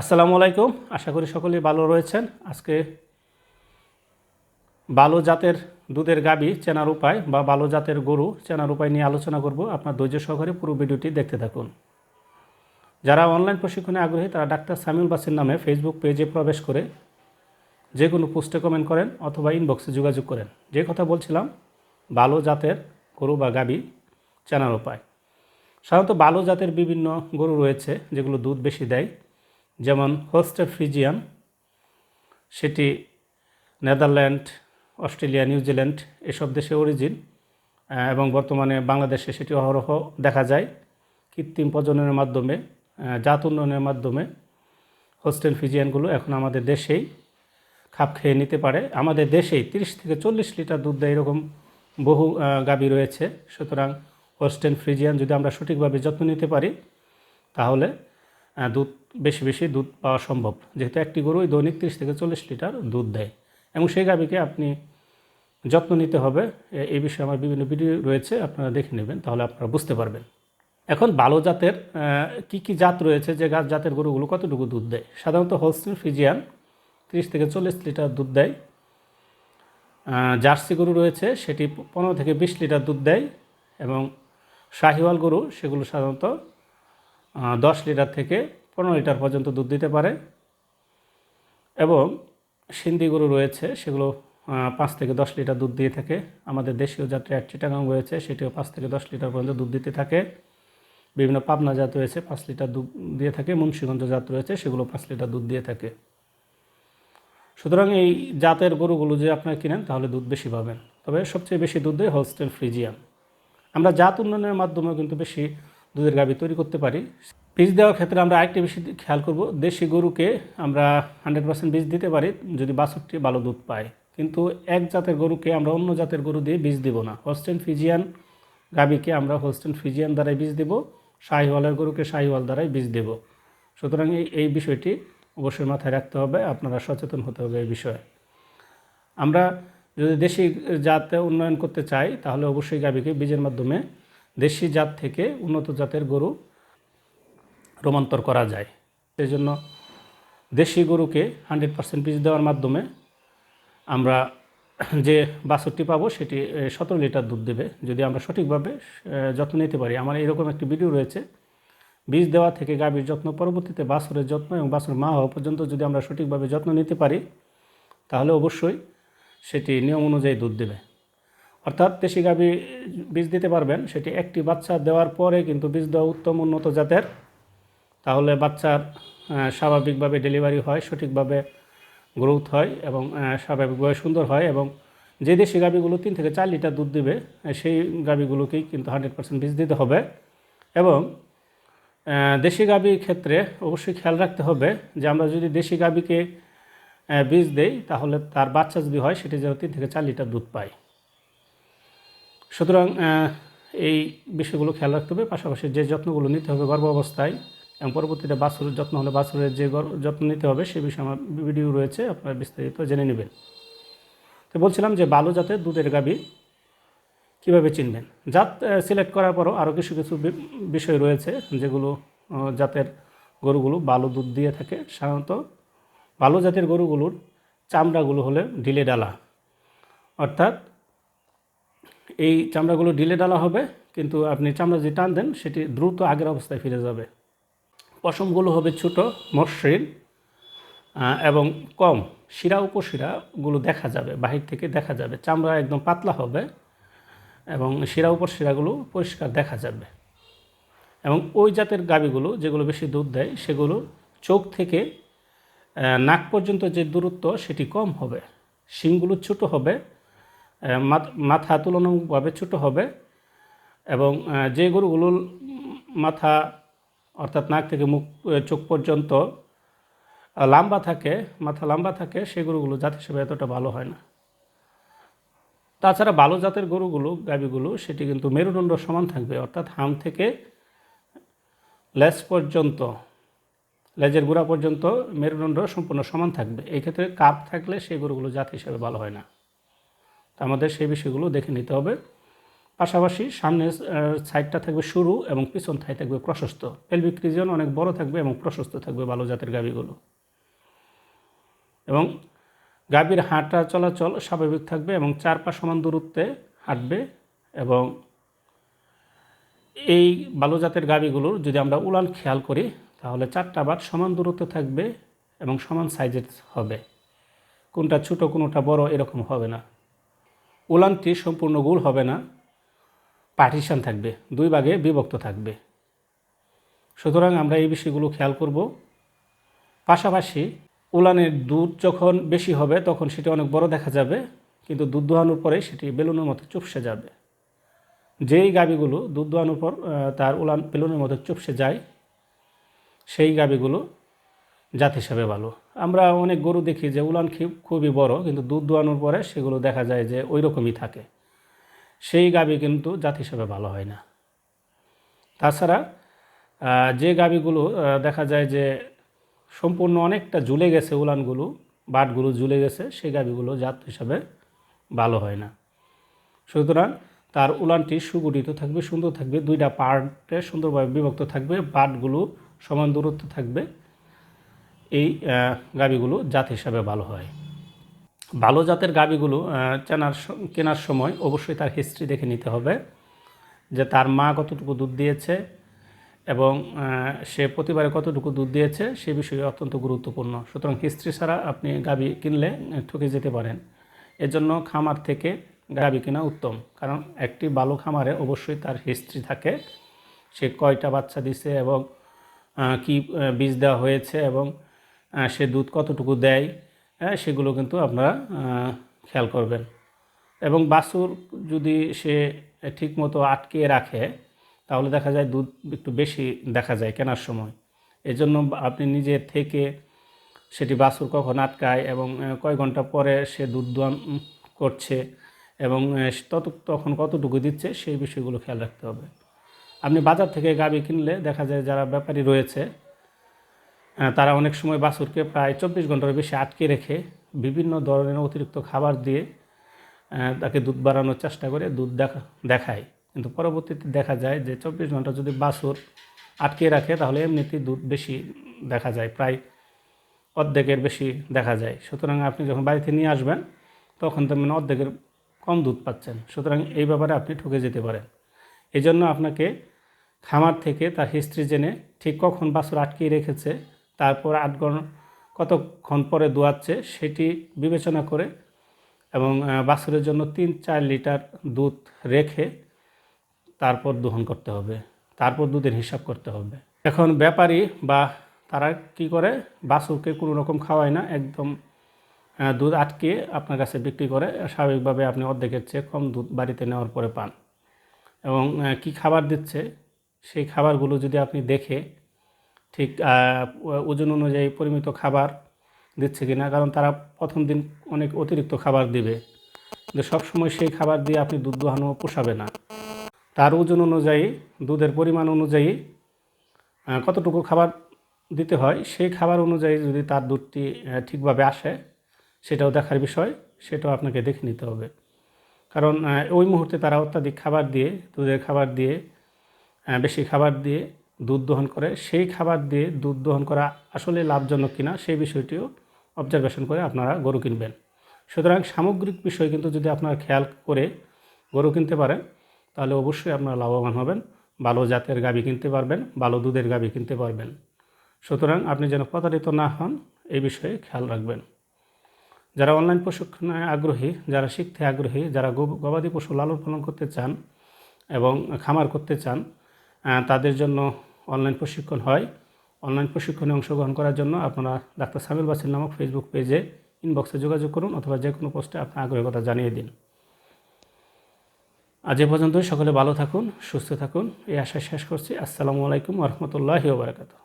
আসসালামু আলাইকুম। আশা করি সকলেই ভালো রয়েছেন। আজকে ভালো জাতের দুধের গাবি চেনার উপায় বা ভালো জাতের গরু চেনার উপায় নিয়ে আলোচনা করব। আপনার ধৈর্য সহকারে পুরো ভিডিওটি দেখতে থাকুন। যারা অনলাইন প্রশিক্ষণে আগ্রহী, তারা ডাক্তার সামিউল বাসির নামে ফেসবুক পেজে প্রবেশ করে যে কোনো পোস্টে কমেন্ট করেন অথবা ইনবক্সে যোগাযোগ করেন। যে কথা বলছিলাম, ভালো জাতের গরু বা গাবি চেনার উপায়। সাধারণত ভালো জাতের বিভিন্ন গরু রয়েছে, যেগুলো দুধ বেশি দেয়। যেমন হোস্টার ফ্রিজিয়ান সেটি নেদারল্যান্ড, অস্ট্রেলিয়া নিউজিল্যান্ড এসব দেশে অরিজিন এবং বর্তমানে বাংলাদেশে সেটি অহরহ দেখা যায়। কৃত্রিম প্রজননের মাধ্যমে জাত উন্নয়নের মাধ্যমে হোস্টেল ফিজিয়ানগুলো এখন আমাদের দেশেই খাপ খেয়ে নিতে পারে। আমাদের দেশেই তিরিশ থেকে চল্লিশ লিটার দুধ দেয় এরকম বহু গাভী রয়েছে। সুতরাং হোস্টেল ফ্রিজিয়ান যদি আমরা সঠিকভাবে যত্ন নিতে পারি, তাহলে দুধ, বেশি বেশি দুধ পাওয়া সম্ভব। যেহেতু একটি গরুই দৈনিক তিরিশ থেকে চল্লিশ লিটার দুধ দেয়। এবং সেই গাভীকে আপনি যত্ন নিতে হবে। এই বিষয়ে আমার বিভিন্ন ভিডিও রয়েছে, আপনারা দেখে নেবেন, তাহলে আপনারা বুঝতে পারবেন। এখন ভালো জাতের কি কি জাত রয়েছে? যে গাছ জাতের গরুগুলো কতটুকু দুধ দেয়? সাধারণত হোলস্টিন ফিজিয়ান তিরিশ থেকে চল্লিশ লিটার দুধ দেয়। জার্সি গরু রয়েছে, সেটি পনেরো থেকে বিশ লিটার দুধ দেয়। এবং শাহিওয়াল গরু, সেগুলো সাধারণত দশ লিটার থেকে পনেরো লিটার পর্যন্ত দুধ দিতে পারে। এবং সিন্ধি গরু রয়েছে, সেগুলো পাঁচ থেকে দশ লিটার দুধ দিয়ে থাকে। আমাদের দেশীয় জাতের এক চিটাগাং রয়েছে, সেটিও পাঁচ থেকে দশ লিটার পর্যন্ত দুধ দিতে থাকে। বিভিন্ন পাবনা জাত রয়েছে, পাঁচ লিটার দুধ দিয়ে থাকে। মুন্সিগঞ্জ জাত রয়েছে, সেগুলো পাঁচ লিটার দুধ দিয়ে থাকে। সুতরাং এই জাতের গরুগুলো যে আপনারা কিনেন, তাহলে দুধ বেশি পাবেন। তবে সবচেয়ে বেশি দুধ দেয় হোলস্টেল ফ্রিজিয়ান আমরা জাত উন্নয়নের মাধ্যমেও কিন্তু বেশি দুধের গাভী তৈরি করতে পারি। বীজ দেওয়ার ক্ষেত্রে আমরা আরেকটি বেশি খেয়াল করব, দেশি গরুকে আমরা হান্ড্রেড পার্সেন্ট বীজ দিতে পারি যদি বাছরটি ভালো দুধ পায়। কিন্তু এক জাতের গরুকে আমরা অন্য জাতের গরু দিয়ে বীজ দেবো না। হোস্টেন ফিজিয়ান গাভীকে আমরা হোস্টেন ফিজিয়ান দ্বারাই বীজ দেবো শাহিওয়ালের গরুকে শাহিওয়াল দ্বারাই বীজ দেব। সুতরাং এই এই বিষয়টি অবশ্যই মাথায় রাখতে হবে, আপনারা সচেতন হতে হবে এই বিষয়ে। আমরা যদি দেশি জাতে উন্নয়ন করতে চাই, তাহলে অবশ্যই গাভীকে বীজের মাধ্যমে দেশি জাত থেকে উন্নত জাতের গরু রোমান্তর করা যায়। সেই জন্য দেশি গরুকে হান্ড্রেড পার্সেন্ট বীজ দেওয়ার মাধ্যমে আমরা যে বাছরটি পাবো সেটি সতেরো লিটার দুধ দেবে। যদি আমরা সঠিকভাবে যত্ন নিতে পারি। আমার এরকম একটি ভিডিও রয়েছে। বীজ দেওয়া থেকে গাভীর যত্ন, পরবর্তীতে বাছরের যত্ন এবং বাছর মা হওয়া পর্যন্ত যদি আমরা সঠিকভাবে যত্ন নিতে পারি, তাহলে অবশ্যই সেটি নিয়ম অনুযায়ী দুধ দেবে। অর্থাৎ দেশি গাভী বীজ দিতে পারবেন। সেটি একটি বাচ্চা দেওয়ার পরে কিন্তু বীজ দেওয়া উত্তম উন্নত জাতের। তাহলে বাচ্চার স্বাভাবিকভাবে ডেলিভারি হয়, সঠিকভাবে গ্রোথ হয় এবং স্বাভাবিকভাবে সুন্দর হয় এবং যে দেশি গাভীগুলো তিন থেকে চার লিটার দুধ দেবে সেই গাভীগুলোকেই কিন্তু হান্ড্রেড পার্সেন্ট বীজ দিতে হবে। এবং দেশি গাভীর ক্ষেত্রে অবশ্যই খেয়াল রাখতে হবে যে আমরা যদি দেশি গাভীকে বীজ দেই, তাহলে তার বাচ্চা যদি হয়, সেটি যেন তিন থেকে চার লিটার দুধ পায়। সুতরাং এই বিষয়গুলো খেয়াল রাখতে হবে। পাশাপাশি যে যত্নগুলো নিতে হবে গর্ভ অবস্থায় এবং পরবর্তীতে বাছুরের যত্ন হলে বাছুরের যে যত্ন নিতে হবে, সে বিষয়ে আমার ভিডিও রয়েছে, আপনারা বিস্তারিত জেনে নেবেন। তো বলছিলাম যে ভালো জাতের দুধের গাভী কীভাবে চিনবেন? জাত সিলেক্ট করার পরও আরও কিছু কিছু বিষয় রয়েছে, যেগুলো জাতের গরুগুলো ভালো দুধ দিয়ে থাকে। সাধারণত ভালো জাতের গরুগুলোর চামড়াগুলো হলে ঢিলে ডালা, অর্থাৎ এই চামড়াগুলো ঢিলে ডালা হবে, কিন্তু আপনি চামড়া যে টান দেন, সেটি দ্রুত আগের অবস্থায় ফিরে যাবে। পশমগুলো হবে ছোট, মসৃণ এবং কম। শিরা, উপশিরাগুলো দেখা যাবে, বাহির থেকে দেখা যাবে। চামড়া একদম পাতলা হবে এবং শিরা, উপশিরাগুলো পরিষ্কার দেখা যাবে। এবং ওই জাতের গাভীগুলো যেগুলো বেশি দুধ দেয়, সেগুলো চোখ থেকে নাক পর্যন্ত যে দূরত্ব, সেটি কম হবে। শিংগুলো ছোট হবে মাথ- তুলনামূলকভাবে ছোট হবে এবং যে গরুগুলোর মাথা অর্থাৎ নাক থেকে মুখ চোখ পর্যন্ত লম্বা থাকে, মাথা লম্বা থাকে সেই গরুগুলো জাত হিসেবে এতটা ভালো হয় না। তাছাড়া ভালো জাতের গরুগুলো, গাভীগুলো, সেটি কিন্তু মেরুদণ্ড সমান থাকবে, অর্থাৎ হাম থেকে লেজ পর্যন্ত, লেজের গোড়া পর্যন্ত মেরুদণ্ড সম্পূর্ণ সমান থাকবে। এই ক্ষেত্রে কাপ থাকলে সেই গরুগুলো জাত হিসেবে ভালো হয় না। আমাদের সেই বিষয়গুলো দেখে নিতে হবে। পাশাপাশি সামনের সাইডটা থাকবে সরু এবং পিছন থাই থাকবে প্রশস্ত। পেলভিক রিজন অনেক বড় থাকবে এবং প্রশস্ত থাকবে ভালো জাতের গাভীগুলো। এবং গাভীর হাঁটা চলাচল স্বাভাবিক থাকবে এবং চার পা সমান দূরত্বে হাঁটবে এবং এই ভালো জাতের গাভীগুলোর যদি আমরা উলান খেয়াল করি, তাহলে চারটা বাট সমান দূরত্বে থাকবে এবং সমান সাইজের হবে। কোনটা ছোটো, কোনোটা বড় এরকম হবে না। উলানটি সম্পূর্ণ গোল হবে না। পার্টিশন থাকবে, দুই ভাগে বিভক্ত থাকবে। সুতরাং আমরা এই বিষয়গুলো খেয়াল করব। পাশাপাশি উলানের দুধ যখন বেশি হবে, তখন সেটি অনেক বড় দেখা যাবে, কিন্তু দুধ দোহানোর পরে সেটি বেলুনের মতো চুপসে যাবে। যেই গাবিগুলো দুধ দোহানোর পর তার উলান বেলুনের মতো চুপসে যায়, সেই গাবিগুলো জাত হিসাবে ভালো। আমরা অনেক গরু দেখি যে উলান খুব- খুবই বড়, কিন্তু দুধ দোয়ানোর পরে সেগুলো দেখা যায় যে ওই রকমই থাকে। সেই গাবি কিন্তু জাত হিসাবে ভালো হয় না। তাছাড়া যে গাবিগুলো দেখা যায় যে সম্পূর্ণ অনেকটা ঝুলে গেছে উলানগুলো বাটগুলো ঝুলে গেছে, সেই গাবিগুলো জাত হিসাবে ভালো হয় না। সুতরাং তার উলানটি সুগঠিত থাকবে, সুন্দর থাকবে, দুইটা পার্টে সুন্দরভাবে বিভক্ত থাকবে বাটগুলো সমান দূরত্ব থাকবে। এই আহ, গাভীগুলো জাত হিসাবে ভালো হয়। ভালো জাতের গাভীগুলো আহ, চেনার কেনার সময় অবশ্যই তার হিস্ট্রি দেখে নিতে হবে যে তার মা কতটুকু দুধ দিয়েছে এবং সে প্রতিবারে কতটুকু দুধ দিয়েছে সে বিষয়ে অত্যন্ত গুরুত্বপূর্ণ। সুতরাং হিস্ট্রি ছাড়া আপনি গাভী কিনলে ঠকে যেতে পারেন। এজন্য খামার থেকে গাভী কেনা উত্তম। কারণ একটি ভালো খামারে অবশ্যই তার হিস্ট্রি থাকে। সে কয়টা বাচ্চা দিছে এবং কি বীজ দেওয়া হয়েছে এবং সে দুধ কতটুকু দেয় সেগুলো কিন্তু আপনারা খেয়াল করবেন। এবং বাছুর যদি সে ঠিকমতো আটকে রাখে, তাহলে দেখা যায় দুধ একটু বেশি দেখা যায় কেনার সময়। এজন্য আপনি নিজে থেকে সেটি বাছুর কখন আটকায় এবং কয় ঘণ্টা পরে সে দুধ দোয়ান করছে এবং তত, তখন কতটুকু দিচ্ছে, সেই বিষয়গুলো খেয়াল রাখতে হবে। আপনি বাজার থেকে গাবি কিনলে দেখা যায় যারা ব্যাপারী রয়েছে তারা অনেক সময় বাছুরকে প্রায় চব্বিশ ঘণ্টার বেশি আটকে রেখে বিভিন্ন ধরনের অতিরিক্ত খাবার দিয়ে তাকে দুধ বাড়ানোর চেষ্টা করে দুধ দেখা দেখায়। কিন্তু পরবর্তীতে দেখা যায় যে চব্বিশ ঘণ্টা যদি বাছুর আটকে রাখে, তাহলে এমনিতেই দুধ বেশি দেখা যায়, প্রায় অর্ধেকের বেশি দেখা যায়। সুতরাং আপনি যখন বাড়িতে নিয়ে আসবেন, তখন তো মানে অর্ধেকের কম দুধ পাচ্ছেন। সুতরাং এই ব্যাপারে আপনি ঠকে যেতে পারেন। এই জন্য আপনাকে খামার থেকে তার হিস্ট্রি জেনে ঠিক কখন বাছুর আটকিয়ে রেখেছে তারপর আট ঘন কতক্ষণ পরে দোয়াচ্ছে সেটি বিবেচনা করে এবং বাছুরের জন্য তিন চার লিটার দুধ রেখে তারপর দহন করতে হবে। তারপর দুধের হিসাব করতে হবে। এখন ব্যাপারী বা তারা কি করে? বাছুরকে কোনো রকম খাওয়ায় না, একদম দুধ আটকে আপনার কাছে বিক্রি করে। স্বাভাবিকভাবে আপনি অর্ধেকের চেয়ে কম দুধ বাড়িতে নেওয়ার পরে পান। এবং কি খাবার দিচ্ছে? সেই খাবারগুলো যদি আপনি দেখে ঠিক ওজন অনুযায়ী পরিমিত খাবার দিচ্ছে কিনা, কারণ তারা প্রথম দিন অনেক অতিরিক্ত খাবার দিবে। কিন্তু সবসময় সেই খাবার দিয়ে আপনি দুধ দোহানো পোষাবে না। তার ওজন অনুযায়ী, দুধের পরিমাণ অনুযায়ী কতটুকু খাবার দিতে হয়, সেই খাবার অনুযায়ী যদি তার দুধটি ঠিকভাবে আসে, সেটাও দেখার বিষয়, সেটাও আপনাকে দেখে নিতে হবে। কারণ ওই মুহূর্তে তারা অত্যাধিক খাবার দিয়ে, দুধের খাবার দিয়ে বেশি খাবার দিয়ে দুধ দহন করে, সেই খাবার দিয়ে দুধ দহন করা আসলে লাভজনক কিনা সেই বিষয়টিও অবজারভেশন করে আপনারা গরু কিনবেন। সুতরাং সামগ্রিক বিষয় কিন্তু যদি আপনারা খেয়াল করে গরু কিনতে পারেন, তাহলে অবশ্যই আপনারা লাভবান হবেন, ভালো জাতের গাভী কিনতে পারবেন, ভালো দুধের গাভী কিনতে পারবেন। সুতরাং আপনি যেন প্রতারিত না হন, এই বিষয়ে খেয়াল রাখবেন। যারা অনলাইন প্রশিক্ষণে আগ্রহী, যারা শিখতে আগ্রহী, যারা গবাদি পশু লালন পালন করতে চান এবং খামার করতে চান তাদের জন্য অনলাইন প্রশিক্ষণ হয়। অনলাইন প্রশিক্ষণে অংশগ্রহণ করার জন্য আপনারা ডাক্তার সামিল বাসির নামক ফেসবুক পেজে ইনবক্সে যোগাযোগ করুন অথবা যে কোনো পোস্টে আপনার আগ্রহের কথা জানিয়ে দিন। আজ এ পর্যন্তই, সকলে ভালো থাকুন, সুস্থ থাকুন। এই আশায় শেষ করছি। আসসালামু আলাইকুম রহমতুল্লাহি ওবরাকাতু